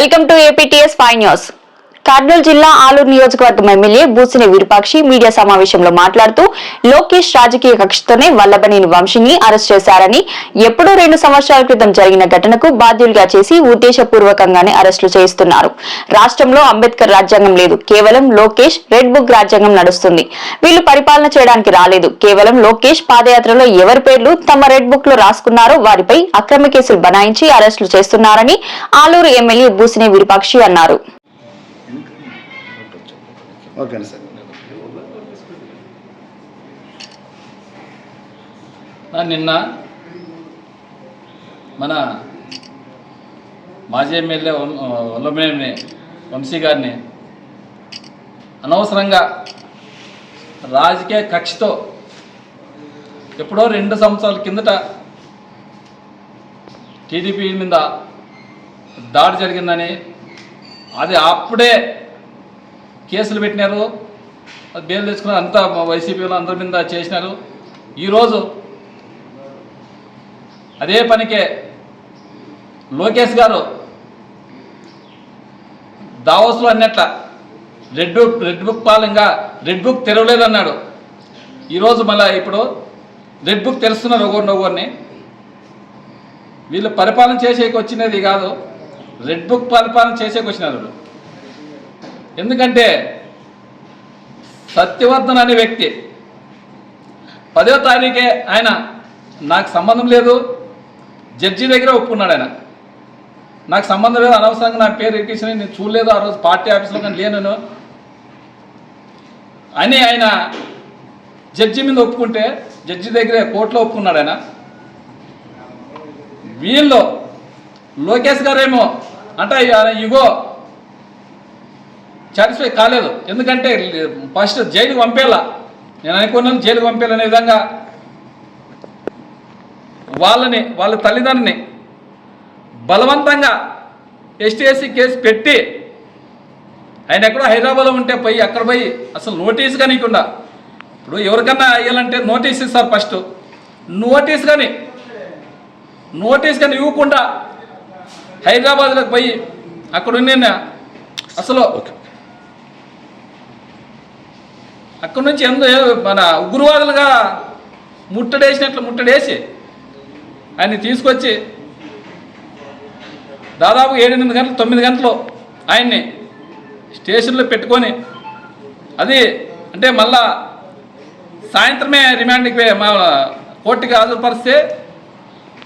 welcome to APTS five news Kurnool జిల్లా ఆలూరు నియోజకవర్గం MLA బూసిని Virupakshi media సమావేశంలో మాట్లాడుతూ లోకేష్ రాజకీయ కక్షతోనే వల్లభనేని వంశీని అరెస్ట్ చేశారని ఎప్పుడో రెండు సంవత్సరాల క్రితం జరిగిన ఘటనకు బాధ్యులుగా చేసి ఉద్దేశపూర్వకంగానే అరెస్టులు చేయిస్తున్నారు. రాష్ట్రంలో అంబేద్కర్ రాజ్యాంగం లేదు. కేవలం లోకేష్ రెడ్ బుక్ రాజ్యాంగం నడుస్తుంది. వీళ్ళు పరిపాలన చేయడానికి రాలేదు. కేవలం లోకేష్ పాదయాత్రలో ఎవరి పేర్లు తమ రెడ్ బుక్లో రాసుకున్నారో వారిపై అక్రమ కేసులు బనాయించి అరెస్టులు చేస్తున్నారని ఆలూరు ఎమ్మెల్యే బూసిని విరూపాక్షి అన్నారు. ఓకేనా సార్. నిన్న మన మాజీ ఎమ్మెల్యే వల్లభనేని వంశీ గారిని అనవసరంగా రాజకీయ కక్షతో ఎప్పుడో రెండు సంవత్సరాల కిందట టీడీపీ మీద దాడి జరిగిందని అది అప్పుడే కేసులు పెట్టినారు. అది బెయిల్ అంతా వైసీపీ అందరి మీద చేసినారు. ఈరోజు అదే పనికే లోకేష్ గారు దావోస్లో అన్నట్ల రెడ్ బుక్ రెడ్ బుక్ పాలంగా రెడ్ బుక్ తెరవలేదన్నాడు. ఈరోజు మళ్ళీ ఇప్పుడు రెడ్ బుక్ తెరుస్తున్నారు ఒకరిని ఒకరిని. వీళ్ళు పరిపాలన చేసేకి వచ్చినది కాదు. రెడ్ బుక్ పరిపాలన చేసేకి వచ్చినారు వీళ్ళు. ఎందుకంటే సత్యవర్ధన్ అనే వ్యక్తి పదో తారీఖే ఆయన నాకు సంబంధం లేదు జడ్జి దగ్గర ఒప్పుకున్నాడు ఆయన. నాకు సంబంధం లేదు అనవసరంగా నా పేరు ఎక్కించిన నేను చూడలేదు ఆ రోజు పార్టీ ఆఫీస్లో కానీ లేను అని ఆయన జడ్జి మీద ఒప్పుకుంటే జడ్జి దగ్గరే కోర్టులో ఒప్పుకున్నాడు ఆయన. వీళ్ళు లోకేష్ గారేమో అంటే ఇగో సాటిస్ఫై కాలేదు. ఎందుకంటే ఫస్ట్ జైలుకి పంపేలా. నేను అనుకున్నాను జైలుకి పంపేయాలనే విధంగా. వాళ్ళని వాళ్ళ తల్లిదండ్రుని బలవంతంగా ఎస్టీఎస్సీ కేసు పెట్టి ఆయన ఎక్కడో హైదరాబాద్లో ఉంటే పోయి అక్కడ పోయి అసలు నోటీస్ కానీకుండా ఇప్పుడు ఎవరికన్నా వేయాలంటే నోటీస్ ఇస్తారు ఫస్ట్. నోటీస్ కానీ నోటీస్ కానీ ఇవ్వకుండా హైదరాబాద్లోకి పోయి అక్కడ ఉన్న అసలు అక్కడి నుంచి ఎందు మన ఉగ్రవాదులుగా ముట్టడేసినట్లు ముట్టడేసి ఆయన్ని తీసుకొచ్చి దాదాపు ఏడెనిమిది గంటలు తొమ్మిది గంటలు ఆయన్ని స్టేషన్లో పెట్టుకొని అది అంటే మళ్ళా సాయంత్రమే రిమాండ్కి మా కోర్టుకి హాజరుపరిస్తే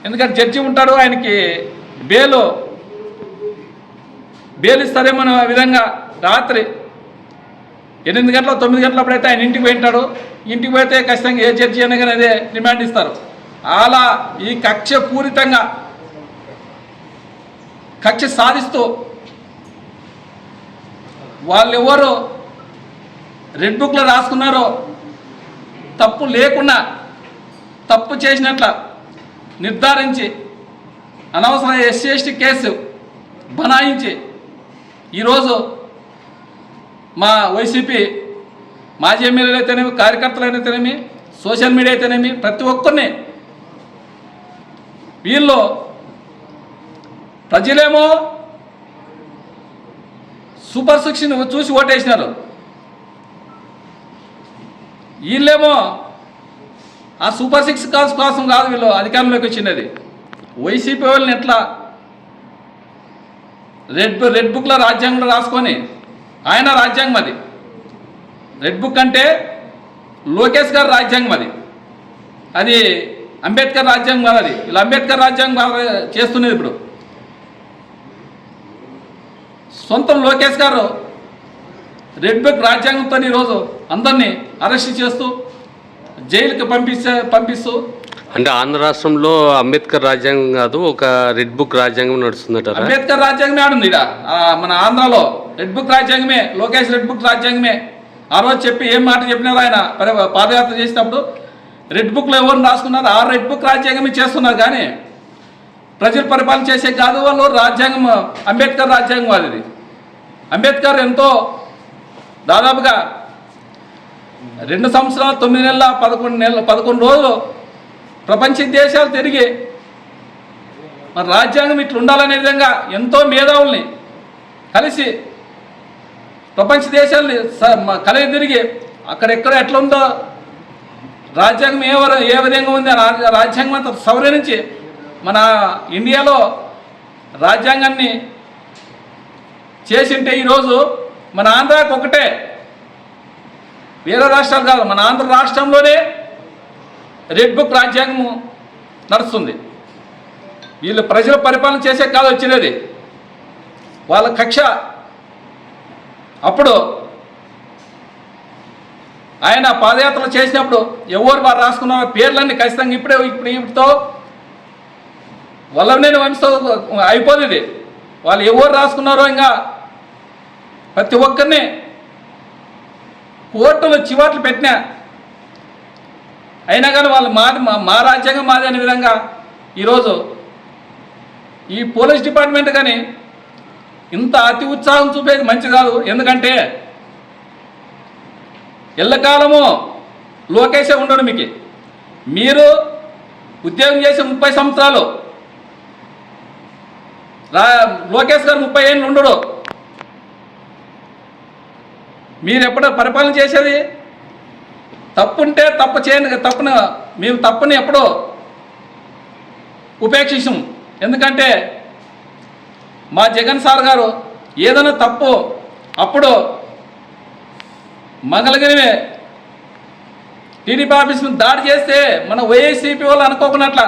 ఎందుకంటే జడ్జి ఉంటాడు ఆయనకి బేలు బేలు ఇస్తారేమో విధంగా రాత్రి ఎనిమిది గంటల తొమ్మిది గంటలప్పుడైతే ఆయన ఇంటికి పోయింటాడు. ఇంటికి పోతే ఖచ్చితంగా ఏ జడ్జి అనగానే అదే డిమాండ్ ఇస్తారు. అలా ఈ కక్ష పూరితంగా కక్ష సాధిస్తూ వాళ్ళు ఎవరు రెడ్ బుక్లో రాసుకున్నారో తప్పు లేకుండా తప్పు చేసినట్ల నిర్ధారించి అనవసర ఎస్సీ ఎస్టీ కేసు బనాయించి ఈరోజు మా వైసీపీ మాజీ ఎమ్మెల్యేలు అయితేనేమి కార్యకర్తలు అయితేనేమి సోషల్ మీడియా అయితేనేమి ప్రతి ఒక్కరిని వీళ్ళు ప్రజలేమో సూపర్ సిక్స్ని చూసి ఓటేసినారు. వీళ్ళేమో ఆ సూపర్ సిక్స్ కాల్స్ కోసం కాదు వీళ్ళు అధికారంలోకి వచ్చినది. వైసీపీ వాళ్ళని ఎట్లా రెడ్ రెడ్ బుక్లో రాజ్యాంగంలో రాసుకొని ఆయన రాజ్యాంగం అది. రెడ్ బుక్ అంటే లోకేష్ గారి రాజ్యాంగం అది. అది అంబేద్కర్ రాజ్యాంగం కాదు అది. వీళ్ళు అంబేద్కర్ రాజ్యాంగం చేస్తున్నది ఇప్పుడు. సొంతం లోకేష్ గారు రెడ్ బుక్ రాజ్యాంగంతో ఈరోజు అందరినీ అరెస్ట్ చేస్తూ జైలుకి పంపిస్తే పంపిస్తూ అంటే ఆంధ్ర రాష్ట్రంలో అంబేద్కర్ రాజ్యాంగం కాదు ఒక రెడ్ బుక్ రాజ్యాంగం నడుస్తుందట అంబేద్కర్ రాజ్యాంగమే ఆడుంది మన ఆంధ్రాలో రెడ్ బుక్ రాజ్యాంగమే లోకేష్ రెడ్ బుక్ రాజ్యాంగమే. ఆ రోజు చెప్పి ఏం మాట చెప్పినారు ఆయన పాదయాత్ర చేసినప్పుడు రెడ్ బుక్లో ఎవరు రాసుకున్నారు ఆ రెడ్ బుక్ రాజ్యాంగమే చేస్తున్నారు కానీ ప్రజలు పరిపాలన చేసే కాదు వాళ్ళు రాజ్యాంగం అంబేద్కర్ రాజ్యాంగం వాళ్ళది. అంబేద్కర్ ఎంతో దాదాపుగా రెండు సంవత్సరాలు తొమ్మిది నెలల పదకొండు నెలల పదకొండు రోజులు ప్రపంచ దేశాలు తిరిగి మరి రాజ్యాంగం ఇట్లా ఉండాలనే విధంగా ఎంతో మేధావుల్ని కలిసి ప్రపంచ దేశాలు స- కలిగి తిరిగి అక్కడెక్కడ ఎట్లా ఉందో రాజ్యాంగం ఏ ఏ విధంగా ఉంది రాజ్యాంగం అంతా సవరించి మన ఇండియాలో రాజ్యాంగాన్ని చేసింటే ఈరోజు మన ఆంధ్రాకు ఒకటే. వేరే రాష్ట్రాలు కాదు మన ఆంధ్ర రాష్ట్రంలోనే రెడ్ బుక్ రాజ్యాంగము నడుస్తుంది. వీళ్ళు ప్రజల పరిపాలన చేసే కాదు వచ్చినది. వాళ్ళ కక్ష అప్పుడు ఆయన పాదయాత్ర చేసినప్పుడు ఎవరు వారు రాసుకున్న పేర్లన్నీ ఖచ్చితంగా ఇప్పుడే ఇప్పుడు ఇప్పుడుతో వల్లభనేని వంశతో అయిపోతుంది. ఇది వాళ్ళు ఎవరు రాసుకున్నారో ఇంకా ప్రతి ఒక్కరిని కోర్టులో చివాట్లు పెట్టినా అయినా కానీ వాళ్ళు మాది మా మా రాజ్యాంగం మాది అనే విధంగా ఈరోజు ఈ పోలీస్ డిపార్ట్మెంట్ కానీ ఇంత అతి ఉత్సాహం చూపేది మంచి కాదు. ఎందుకంటే ఎల్లకాలము లోకేషే ఉండడు మీకు. మీరు ఉద్యోగం చేసే ముప్పై సంవత్సరాలు రా లోకేష్ గారు ముప్పై ఏళ్ళు ఉండడు. మీరు ఎప్పుడు పరిపాలన చేసేది తప్పుంటే తప్పు చేయని తప్పును మేము తప్పుని ఎప్పుడో ఉపేక్షించం ఎందుకంటే మా జగన్ సార్ గారు ఏదైనా తప్పు అప్పుడు మంగళగిరివే టీడీపీ ఆఫీస్ను దాడి చేస్తే మన వైఎస్సీపీ వాళ్ళు అనుకోకున్నట్ల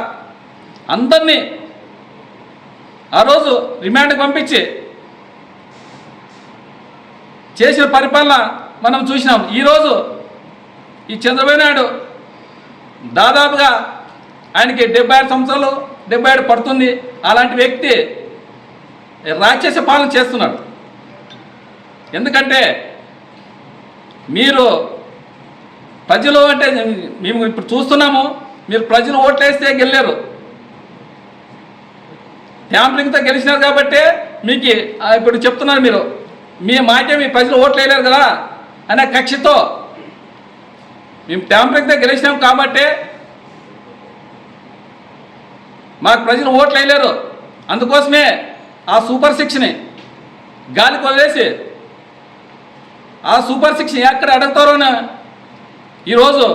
అందరినీ ఆ రోజు రిమాండ్కి పంపించి చేసిన పరిపాలన మనం చూసినాం. ఈరోజు ఈ చంద్రబాబు నాయుడు దాదాపుగా ఆయనకి డెబ్బై ఐదు సంవత్సరాలు డెబ్బై ఏడు పడుతుంది. అలాంటి వ్యక్తి రాక్షస పాలన చేస్తున్నాడు ఎందుకంటే మీరు ప్రజలు అంటే మేము ఇప్పుడు చూస్తున్నాము మీరు ప్రజలు ఓట్లేస్తే గెలిచారు ట్యాంపరింగ్తో గెలిచినారు కాబట్టి మీకు ఇప్పుడు చెప్తున్నారు మీరు మీ మాటే మీ ప్రజలు ఓట్లు వేయలేరు కదా అనే కక్షతో మేము ట్యాంపరింగ్తో గెలిచినాం కాబట్టి మాకు ప్రజలు ఓట్లు వేయలేరు అందుకోసమే ఆ సూపర్ సిక్స్ని గాలికి వదిలేసి ఆ సూపర్ సిక్స్ ఎక్కడ అడుగుతారోనే ఈరోజు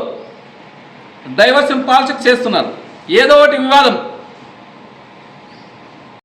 డైవర్షన్ పాలసీ చేస్తున్నారు. ఏదో ఒకటి వివాదం.